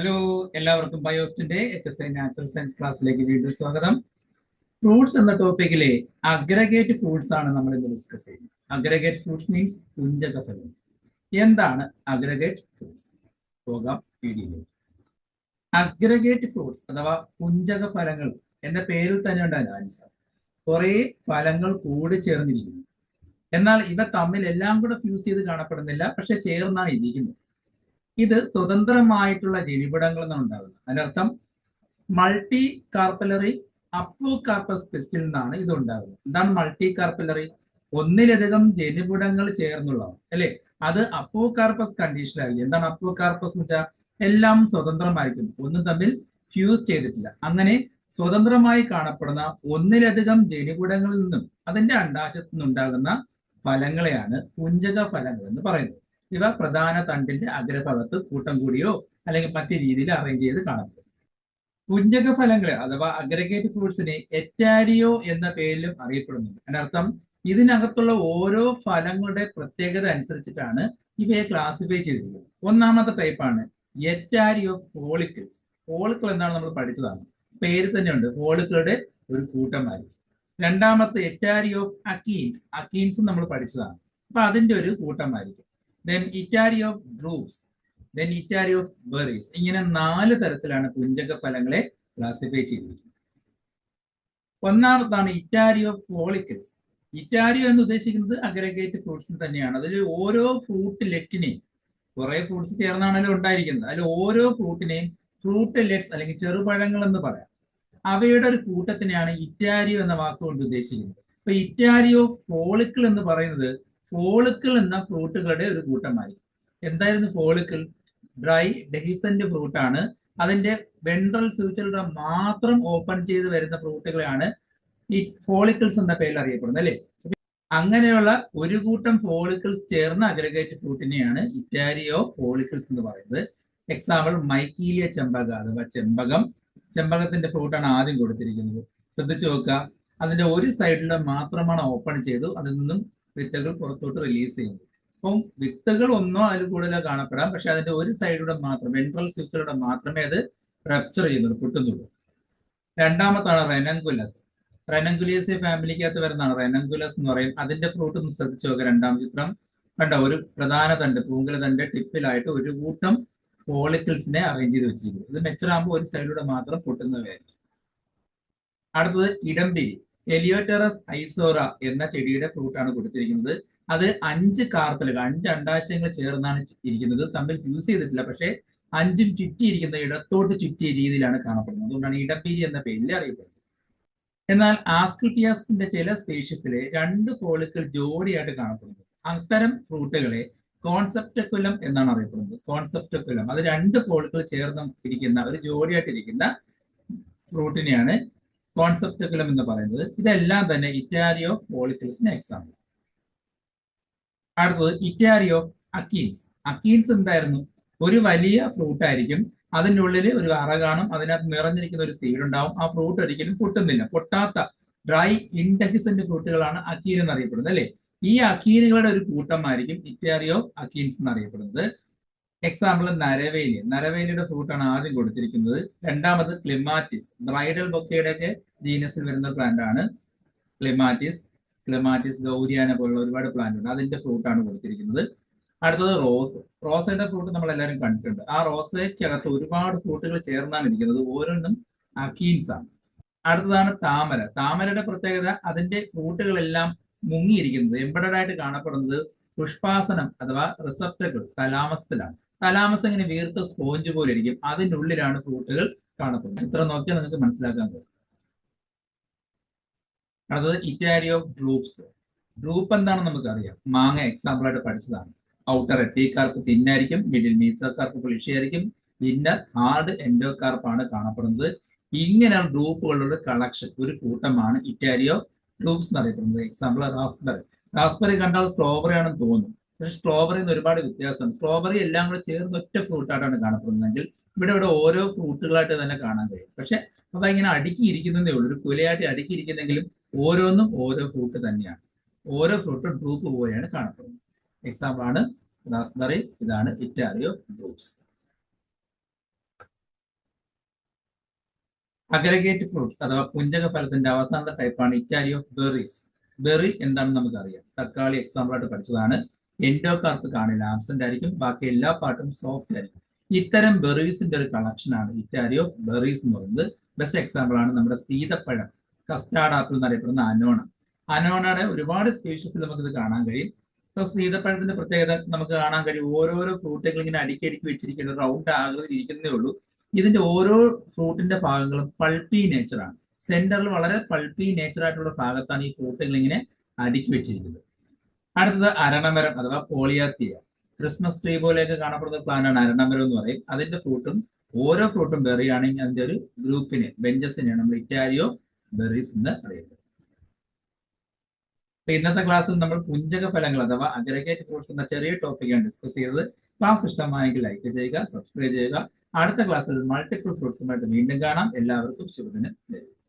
Hello എല്ലാവർക്കും ബയോസ്റ്റിന്റെ H S I natural science ക്ലാസ്സിലേക്ക് വീണ്ടും സ്വാഗതം. ഫ്രൂട്ട്സ് എന്ന ടോപ്പിക്കിലെ അഗ്രഗേറ്റ് ഫ്രൂട്ട്സ് ആണ് നമ്മൾ ഇന്ന് ഡിസ്കസ് ചെയ്യുന്നത്. അഗ്രഗേറ്റ് ഫ്രൂട്ട്സ് മീൻസ് കുഞ്ചക ഫലം എന്താണ് അഗ്രഗേറ്റ് ഫ്രൂട്ട്സ് പോകാം വീഡിയോയിലേക്ക്. അഗ്രഗേറ്റ് ഫ്രൂട്ട്സ് അഥവാ കുഞ്ചക ഫലങ്ങൾ എന്ന പേരിൽ തന്നെ ഉണ്ട് ആൻസർ കുറെ ഫലങ്ങൾ കൂടി ചേർന്നിരിക്കുന്നു. എന്നാൽ ഇവ തമ്മിൽ എല്ലാം കൂടെ ഫ്യൂസ് ചെയ്ത് കാണപ്പെടുന്നില്ല പക്ഷെ ചേർന്നാണ് ഇരിക്കുന്നത്. ഇത് സ്വതന്ത്രമായിട്ടുള്ള ജനിപടങ്ങൾ നിന്നാണ് ഉണ്ടാകുന്നത്. അതിനർത്ഥം മൾട്ടി കാർപ്പലറി അപ്പോ കാർപ്പസ് പെസ്റ്റിൽ നിന്നാണ് ഇത് ഉണ്ടാകുന്നത്. എന്താണ് മൾട്ടി കാർപ്പലറി ഒന്നിലധികം ജനിപുടങ്ങൾ ചേർന്നുള്ളതാണ് അല്ലെ? അത് അപ്പോ കാർപ്പസ് കണ്ടീഷനായിരിക്കും എന്താണ് അപ്പോ കാർപ്പസ് എന്ന് വെച്ചാൽ എല്ലാം സ്വതന്ത്രമായിരിക്കും ഒന്നും തമ്മിൽ ഫ്യൂസ് ചെയ്തിട്ടില്ല. അങ്ങനെ സ്വതന്ത്രമായി കാണപ്പെടുന്ന ഒന്നിലധികം ജനിപുടങ്ങളിൽ നിന്നും അതിന്റെ അണ്ടാശത്തു നിന്നുണ്ടാകുന്ന ഫലങ്ങളെയാണ് പുഞ്ചക ഫലങ്ങൾ എന്ന് പറയുന്നത്. ഇവ പ്രധാന തണ്ടിന്റെ അഗ്രഭാഗത്ത് കൂട്ടം കൂടിയോ അല്ലെങ്കിൽ മറ്റു രീതിയിൽ അറേഞ്ച് ചെയ്ത് കാണപ്പെടും. കുഞ്ചക ഫലങ്ങൾ അഥവാ അഗ്രഗേറ്റ് ഫ്രൂട്ട്സിനെ എറ്റാരിയോ എന്ന പേരിലും അറിയപ്പെടുന്നുണ്ട്. അതിനർത്ഥം ഇതിനകത്തുള്ള ഓരോ ഫലങ്ങളുടെ പ്രത്യേകത അനുസരിച്ചിട്ടാണ് ഇവയെ ക്ലാസിഫൈ ചെയ്തിരിക്കുന്നത്. ഒന്നാമത്തെ ടൈപ്പാണ് എറ്റാരിയോ ഫോളിക്കിൾസ് ഫോളിക്കിൾ എന്നാണ് നമ്മൾ പഠിച്ചതാണ്. പേര് തന്നെയുണ്ട്. ഫോളിക്കളുടെ ഒരു കൂട്ടമായിരിക്കും. രണ്ടാമത്തെ എറ്റാരിയോ അക്കീൻസ്. അക്കീൻസ് നമ്മൾ പഠിച്ചതാണ്. അപ്പൊ അതിന്റെ ഒരു കൂട്ടമായിരിക്കും. Then etaerio of groups then etaerio of berries ഇങ്ങനെ നാല് തരത്തിലാണ് പുഞ്ചക ഫലങ്ങളെ ക്ലാസിഫൈ ചെയ്തിരിക്കുന്നത്. ഒന്നാമതാണ് ഇറ്റാരി ഓഫ് ഫോളിക്കൽസ് ഇറ്റാരിയോ എന്ന് ഉദ്ദേശിക്കുന്നത് അഗ്രഗേറ്റ് ഫ്രൂട്ട്സിന് തന്നെയാണ്. അതിൽ ഓരോ ഫ്രൂട്ട് ലെറ്റിനെയും കുറെ ഫ്രൂട്ട്സ് ചേർന്നാണല്ലോ ഉണ്ടായിരിക്കുന്നത്. അതിൽ ഓരോ ഫ്രൂട്ടിനെയും ഫ്രൂട്ട് ലെറ്റ്സ് അല്ലെങ്കിൽ ചെറുപഴങ്ങൾ എന്ന് പറയാം. അവയുടെ ഒരു കൂട്ടത്തിനെയാണ് ഇറ്റാരിയോ എന്ന വാക്കുകൊണ്ട് ഉദ്ദേശിക്കുന്നത്. അപ്പൊ ഇറ്റാരിയോ ഫോളിക്കിൾ എന്ന് പറയുന്നത് ഫോളിക്കിൾ എന്ന ഫ്രൂട്ടുകളുടെ ഒരു കൂട്ടമായി എന്തായിരുന്നു ഫോളിക്കിൾ? ഡ്രൈ ഡെഹിസന്റ് ഫ്രൂട്ട് ആണ് അതിന്റെ വെൻട്രൽ സ്യൂച്ചറുടെ മാത്രം ഓപ്പൺ ചെയ്ത് വരുന്ന ഫ്രൂട്ടുകളെയാണ് ഈ ഫോളിക്കിൾസ് എന്ന പേരിൽ അറിയപ്പെടുന്നത് അല്ലേ? അങ്ങനെയുള്ള ഒരു കൂട്ടം ഫോളിക്കിൾസ് ചേർന്ന അഗ്രഗേറ്റ് ഫ്രൂട്ടിനെയാണ് ഇറ്റാരിയോ ഫോളിക്കിൾസ് എന്ന് പറയുന്നത്. എക്സാമ്പിൾ മൈക്കീലിയ ചെമ്പക അഥവാ ചെമ്പകം. ചെമ്പകത്തിന്റെ ഫ്രൂട്ടാണ് ആദ്യം കൊടുത്തിരിക്കുന്നത്. ശ്രദ്ധിച്ചു നോക്കുക. അതിന്റെ ഒരു സൈഡിൽ മാത്രമാണ് ഓപ്പൺ ചെയ്തു. അതിൽ നിന്നും വിത്തുകൾ പുറത്തോട്ട് റിലീസ് ചെയ്യുന്നത് അപ്പം വിത്തുകൾ ഒന്നോ അതിൽ കൂടുതലോ കാണപ്പെടാം. പക്ഷെ അതിന്റെ ഒരു സൈഡിലൂടെ മാത്രം വെൻട്രൽ സ്വിച്ചിലൂടെ മാത്രമേ അത് റപ്ചർ ചെയ്യുന്നുള്ളൂ പൊട്ടുന്നുള്ളൂ. രണ്ടാമത്താണ് റെനങ്കുലസ് റെനങ്കുലിയസ് ഫാമിലിക്കകത്ത് വരുന്നതാണ്. റെനങ്കുലസ് എന്ന് പറയും. അതിന്റെ ഫ്രൂട്ട് ഒന്ന് ശ്രദ്ധിച്ചു നോക്കുക രണ്ടാം ചിത്രം. കണ്ട ഒരു പ്രധാന തണ്ട് പൂങ്കല തണ്ട് ടിപ്പിലായിട്ട് ഒരു കൂട്ടം ഫോളിക്കിൾസിനെ അറേഞ്ച് ചെയ്ത് വെച്ചിരിക്കുന്നു. ഇത് മെച്ചറാകുമ്പോൾ ഒരു സൈഡിലൂടെ മാത്രം പൊട്ടുന്നവയായിരിക്കും. അടുത്തത് ഇടംപിരി എലിയോറ്ററസ് ഐസോറ എന്ന ചെടിയുടെ ഫ്രൂട്ടാണ് കൊടുത്തിരിക്കുന്നത്. അത് അഞ്ച് കാർപ്പലുകൾ അഞ്ച് അണ്ടാശയങ്ങൾ ചേർന്നാണ് ഇരിക്കുന്നത്. തമ്മിൽ ഫ്യൂസ് ചെയ്തിട്ടില്ല പക്ഷേ അഞ്ചും ചുറ്റിയിരിക്കുന്ന ഇടത്തോട്ട് ചുറ്റിയ രീതിയിലാണ് കാണപ്പെടുന്നത്. അതുകൊണ്ടാണ് ഇടപ്പീരി എന്ന പേരിൽ അറിയപ്പെടുന്നത്. എന്നാൽ ആസ്കിൾപിയാസിന്റെ ചില സ്പീഷീസിലെ രണ്ട് ഫോളിക്കിൾ ജോഡിയായിട്ട് കാണപ്പെടുന്നത്. അത്തരം ഫ്രൂട്ടുകളെ കോൺസെപ്റ്റക്കുലം എന്നാണ് അറിയപ്പെടുന്നത്. കോൺസെപ്റ്റക്കുലം അത് രണ്ട് പോളുകൾ ചേർന്ന് ഇരിക്കുന്ന ഒരു ജോഡിയായിട്ടിരിക്കുന്ന ഫ്രൂട്ടിനെയാണ് കോൺസെപ്റ്റക്കുലം എന്ന് പറയുന്നത് ഇതെല്ലാം തന്നെ ഇറ്റാരി ഓഫ് ഫോളിക്കിൾസിന് എക്സാമ്പിൾ അടുത്തത് ഇറ്റാരി ഓഫ് അക്കീൻസ് അക്കീൻസ് എന്തായിരുന്നു? ഒരു വലിയ ഫ്രൂട്ട് ആയിരിക്കും. അതിന്റെ ഉള്ളിൽ ഒരു അറ കാണും അതിനകത്ത് നിറഞ്ഞിരിക്കുന്ന ഒരു സീഡ് ഉണ്ടാവും. ആ ഫ്രൂട്ട് ഒരിക്കലും പൊട്ടുന്നില്ല. പൊട്ടാത്ത ഡ്രൈ ഇൻഡഹിസന്റ് ഫ്രൂട്ടുകളാണ് അക്കീൻ എന്നറിയപ്പെടുന്നത് അല്ലേ? ഈ അക്കീനുകളുടെ ഒരു കൂട്ടമായിരിക്കും ഇറ്റാരി ഓഫ് അക്കീൻസ് എന്നറിയപ്പെടുന്നത്. എക്സാമ്പിൾ നരവേലി. നരവേലിയുടെ ഫ്രൂട്ടാണ് ആദ്യം കൊടുത്തിരിക്കുന്നത്. രണ്ടാമത് ക്ലിമാറ്റിസ് ബ്രൈഡൽ ബൊക്കയുടെ ഒക്കെ ജീനസിൽ വരുന്ന പ്ലാന്റ് ആണ്. ക്ലിമാറ്റിസ് ക്ലിമാറ്റിസ് ഗൗരിയാന പോലുള്ള ഒരുപാട് പ്ലാന്റ് ഉണ്ട്. അതിന്റെ ഫ്രൂട്ടാണ് കൊടുത്തിരിക്കുന്നത്. അടുത്തത് റോസ് റോസയുടെ ഫ്രൂട്ട് നമ്മൾ എല്ലാവരും കണ്ടിട്ടുണ്ട്. ആ റോസയ്ക്കകത്ത് ഒരുപാട് ഫ്രൂട്ടുകൾ ചേർന്നാണ് ഇരിക്കുന്നത്. ഓരോന്നും അക്കീൻസ് ആണ്. അടുത്തതാണ് താമര. താമരയുടെ പ്രത്യേകത അതിന്റെ ഫ്രൂട്ടുകളെല്ലാം മുങ്ങിയിരിക്കുന്നത് എംബഡഡ് ആയിട്ട് കാണപ്പെടുന്നത് പുഷ്പാസനം അഥവാ റിസപ്റ്റക്കിൾ തലാമസത്തിലാണ് തലാമസ് ഇങ്ങനെ വീർത്ത സ്പോഞ്ച് പോലെ ഇരിക്കും അതിന്റെ ഉള്ളിലാണ് ഫ്രൂട്ടുകൾ കാണപ്പെടുന്നത്. ചിത്രം നോക്കിയാൽ നിങ്ങൾക്ക് മനസ്സിലാക്കാൻ കഴിയും അടുത്തത് ഇറ്റാരിയോ ഓഫ് ഡ്രൂപ്സ് ഡ്രൂപ്പ് എന്താണെന്ന് നമുക്കറിയാം. മാങ്ങ എക്സാമ്പിൾ ആയിട്ട് പഠിച്ചതാണ്. ഔട്ടർ എത്തിക്കാർക്ക് തിന്നായിരിക്കും മിഡിൽ മീസക്കാർക്ക് പുളിഷിയായിരിക്കും ഇന്നർ ഹാർഡ് എൻഡോകാർപ്പാണ് കാണപ്പെടുന്നത്. ഇങ്ങനെയാണ് ഗ്രൂപ്പുകളുടെ കളക്ഷൻ ഒരു കൂട്ടമാണ് ഇറ്റാരിയോ ഓഫ് എന്ന് അറിയപ്പെടുന്നത് എക്സാമ്പിൾ റാസ്ബറി റാസ്ബറി കണ്ടാൽ സ്ട്രോബറി ആണെന്ന് തോന്നും. പക്ഷെ സ്ട്രോബെറിയിൽ ഒരുപാട് വ്യത്യാസം സ്ട്രോബെറി എല്ലാം കൂടെ ചേർന്ന് ഒറ്റ ഫ്രൂട്ടായിട്ടാണ് കാണപ്പെടുന്നതെങ്കിൽ ഇവിടെ ഇവിടെ ഓരോ ഫ്രൂട്ടുകളായിട്ട് തന്നെ കാണാൻ കഴിയും. പക്ഷെ അപ്പൊ ഇങ്ങനെ അടുക്കിയിരിക്കുന്നതേ ഉള്ളൂ. ഒരു കുലയായിട്ട് അടുക്കിയിരിക്കുന്നെങ്കിലും ഓരോന്നും ഓരോ ഫ്രൂട്ട് തന്നെയാണ്. ഓരോ ഫ്രൂട്ടും ഗ്രൂപ്പ് പോലെയാണ് കാണപ്പെടുന്നത്. എക്സാമ്പിൾ ആണ് റാസ്ബെറി ഇതാണ് ഇറ്റാലിയോ ഡ്രൂപ്സ് അഗ്രഗേറ്റ് ഫ്രൂട്ട്സ് അഥവാ പുഞ്ചക ഫലത്തിന്റെ അവസാനത്തെ ടൈപ്പാണ് ഇറ്റാലിയോ ബെറീസ് ബെറി എന്താണെന്ന് നമുക്കറിയാം. തക്കാളി എക്സാമ്പിൾ ആയിട്ട് പഠിച്ചതാണ്. എൻഡോകാർപ്പ് കാണില്ല. ആബ്സെന്റ് ആയിരിക്കും. ബാക്കി എല്ലാ പാർട്ടും സോഫ്റ്റ് ആയിരിക്കും. ഇത്തരം ബെറീസിന്റെ ഒരു കളക്ഷൻ ആണ്. ഇറ്റാരി ഓഫ് ബെറീസ് എന്ന് പറയുന്നത് ബെസ്റ്റ് എക്സാമ്പിൾ ആണ് നമ്മുടെ സീതപ്പഴം കസ്റ്റാർഡ് ആപ്പിൾ എന്നറിയപ്പെടുന്ന അനോണ അനോണയുടെ ഒരുപാട് സ്പീഷീസിൽ നമുക്കിത് കാണാൻ കഴിയും. ഇപ്പൊ സീതപ്പഴത്തിന്റെ പ്രത്യേകത നമുക്ക് കാണാൻ കഴിയും. ഓരോരോ ഫ്രൂട്ടുകൾ ഇങ്ങനെ അടുക്കി അടുക്കി വെച്ചിരിക്കുന്ന. റൗണ്ട് ആകൃതി ഇരിക്കുന്നേ ഉള്ളൂ. ഇതിന്റെ ഓരോ ഫ്രൂട്ടിന്റെ ഭാഗങ്ങളും പൾപ്പി നേച്ചറാണ് സെന്ററിൽ വളരെ പൾപ്പി നേച്ചറായിട്ടുള്ള ഭാഗത്താണ് ഈ ഫ്രൂട്ടുകൾ ഇങ്ങനെ അടുക്കി വെച്ചിരിക്കുന്നത്. അടുത്തത് അരണമരം അഥവാ പോളിയാത്തിയ ക്രിസ്മസ് ട്രീ പോലെയൊക്കെ കാണപ്പെടുന്ന പ്ലാന്റാണ് അരണമരം എന്ന് പറയും. അതിന്റെ ഫ്രൂട്ടും ഓരോ ഫ്രൂട്ടും ബെറി ആണെങ്കിൽ അതിന്റെ ഒരു ഗ്രൂപ്പിനെ ബെഞ്ചസിനെ നമ്മൾ ഇറ്റാലിയോ ബെറീസ് എന്ന് പറയുന്നത്. അപ്പൊ ഇന്നത്തെ ക്ലാസ്സിൽ നമ്മൾ പുഞ്ചക ഫലങ്ങൾ അഥവാ അഗ്രഗേറ്റ് ഫ്രൂട്ട്സ് എന്ന ചെറിയ ടോപ്പിക്കാണ് ഡിസ്കസ് ചെയ്തത്. ക്ലാസ് ഇഷ്ടമായെങ്കിൽ ലൈക്ക് ചെയ്യുക സബ്സ്ക്രൈബ് ചെയ്യുക. അടുത്ത ക്ലാസ്സിൽ മൾട്ടിപ്പിൾ ഫ്രൂട്ട്സുമായിട്ട് വീണ്ടും കാണാം. എല്ലാവർക്കും ശുഭദിനം നേരുന്നു.